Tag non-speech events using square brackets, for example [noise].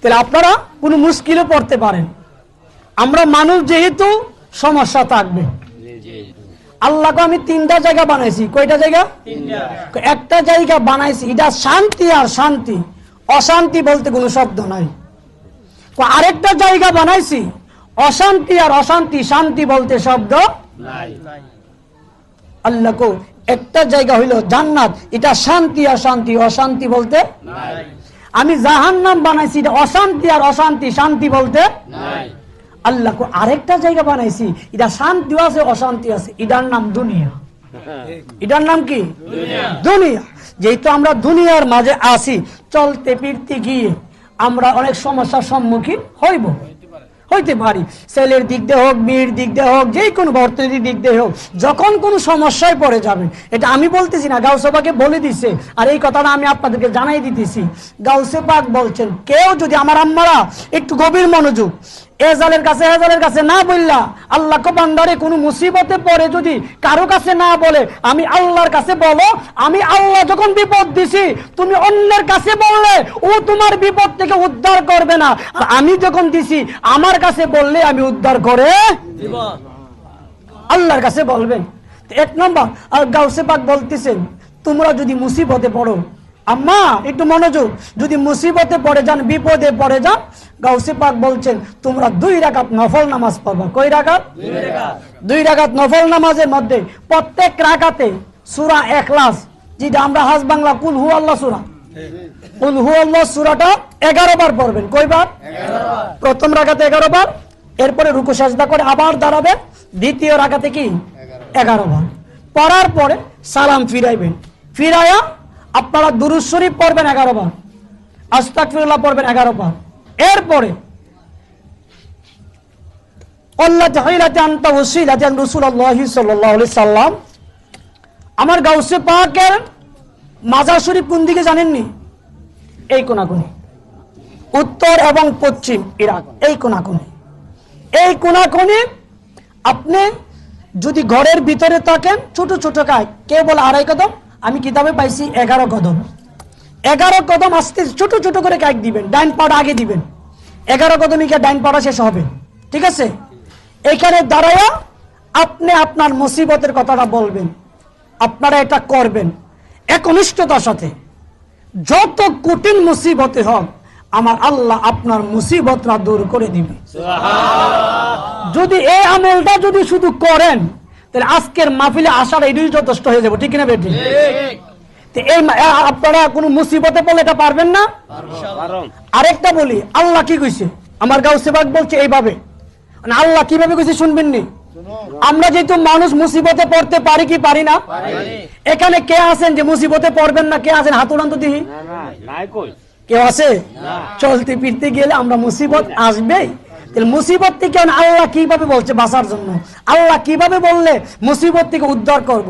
তাহলে আপনারা কোনো মুশকিলও পড়তে পারেন। আমরা মানুষ যেহেতু সমস্যা থাকবে। আল্লাহকে আমি তিনটা জায়গা বানাইছি। কয়টা জায়গা? একটা জায়গা বানাইছি এটা শান্তি আর শান্তি। অশান্তি বলতে কোনো শব্দ নাই। আরেকটা জায়গা বানাইছি অশান্তি আর অশান্তি শান্তি বলতে শব্দ আল্লাহ কো একটা জায়গা হইল জান্নাত এটা শান্তি আর শান্তি অশান্তি বলতে আমি জাহান নাম বানাইছি এটা অশান্তি আর অশান্তি শান্তি বলতে আল্লাহ আরেকটা জায়গা বানাইছি এটা শান্তি আছে অশান্তি আছে। এটার নাম দুনিয়া। [laughs] এটার নাম কি? দুনিয়া। যেহেতু আমরা দুনিয়ার মাঝে আসি চলতে ফিরতে গিয়ে আমরা অনেক সমস্যার সম্মুখীন হইব। হইতে পারি। ছেলের দিক দিয়ে হোক মেয়ের দিক দিয়ে হোক, যে কোনো অর্থনীতির দিক দিয়ে হোক, যখন কোনো সমস্যায় পড়ে যাবেন এটা আমি বলতেছি না, গাউসেপাকে বলে দিছে। আর এই কথাটা আমি আপনাদেরকে জানাই দিতেছি। গাউসে পাক বলছেন, কেউ যদি আমার আম্মারা একটু গভীর মনোযোগ এজালের কাছে এজালের কাছে না বললা, আল্লাহ বান্দারে, কোনো মুসিবতে পড়ে যদি কারও কাছে না বলে, আমি আল্লাহর কাছে বলো, আমি আল্লাহ যখন বিপদ দিছি, তুমি অন্যের কাছে বললে, ও তোমার বিপদ থেকে উদ্ধার করবে না। আমি যখন দিছি, আমার কাছে বললে আমি উদ্ধার করে আল্লাহর কাছে বলবেন এক নম্বর, আর গাউসে পাক বলতেছেন, তোমরা যদি মুসিবতে পড়ো আম্মা একটু মনোযোগ। যদি মুসিবতে পড়ে যান বিপদে পড়ে যান গাউসে পাক বলছেন তোমরা দুই রাকাত নফল নামাজ পড়বা। কই রাকাত? দুই রাকাত। নফল নামাজের মধ্যে প্রত্যেক রাকাতে সূরা এখলাস যেটা আমরা হাজ বাংলা কুল হু আল্লাহ সূরা। কুল হু আল্লাহ সূরাটা 11 বার পড়বেন। কয়বার প্রথম রাকাতে 11 বার এরপরে রুকু সাজদা করে আবার দাঁড়াবেন দ্বিতীয় রাকাতে কি? 11 বার। পড়ার পরে সালাম ফিরাইবেন। ফিরায়া আপনারা দুরুদ শরীফ পড়বেন 11 বার, আস্তাগফিরুল্লাহ পড়বেন 11 বার। এরপরে আমার গাউসে পাকের মাজার শরীফ কোন দিকে জানেননি? এই কোনাকুনি। উত্তর এবং পশ্চিম ইরাক, এই কোনাকুনি। এই কোনাকুনি আপনি যদি ঘরের ভিতরে থাকেন, ছোট ছোট কাজ কে বলে আড়াই কদম আমি কিতাবে পাইছি এগারো কদম। এগারো কদম আসতে ছোট ছোট করে কাক দিবেন ডাইন পাড়া আগে দিবেন। এগারো কদমই কে ডাইন পাড়া শেষ হবে। ঠিক আছে? এখানে দাঁড়ায়া আপনি আপনার মুসিবতের কথাটা বলবেন আপনারা এটা করবেন একনিষ্ঠতার সাথে। যত কঠিন মুসিবতে হোক আমার আল্লাহ আপনার মুসিবতরা দূর করে দিবে। যদি এই আমলটা যদি শুধু করেন তাহলে আজকের মাহফিলে আসার এটাই যথেষ্ট হয়ে যাবে ঠিক না বেটি এই আপনারা কোনো মুসিবতে পড়লে এটা পারবেন না? আরেকটা বলি আল্লাহ কি কইছে? আমার গাও সেবাক বলছে এইভাবে। মানে আল্লাহ কীভাবে কইছে শুনবেন নি আমরা যেহেতু মানুষ মুসিবতে পড়তে পারি কি পারি না? এখানে কে আছেন যে মুসিবতে পড়বেন না? কে আছেন? হাত উড়ান্ত দিহি কেউ আছে? চলতে ফিরতে গেলে আমরা মুসিবত আসবেই। মুসিবত থেকে আল্লাহ কীভাবে বলছে বাঁচার জন্য? আল্লাহ কীভাবে বললে মুসিবত থেকে উদ্ধার করব?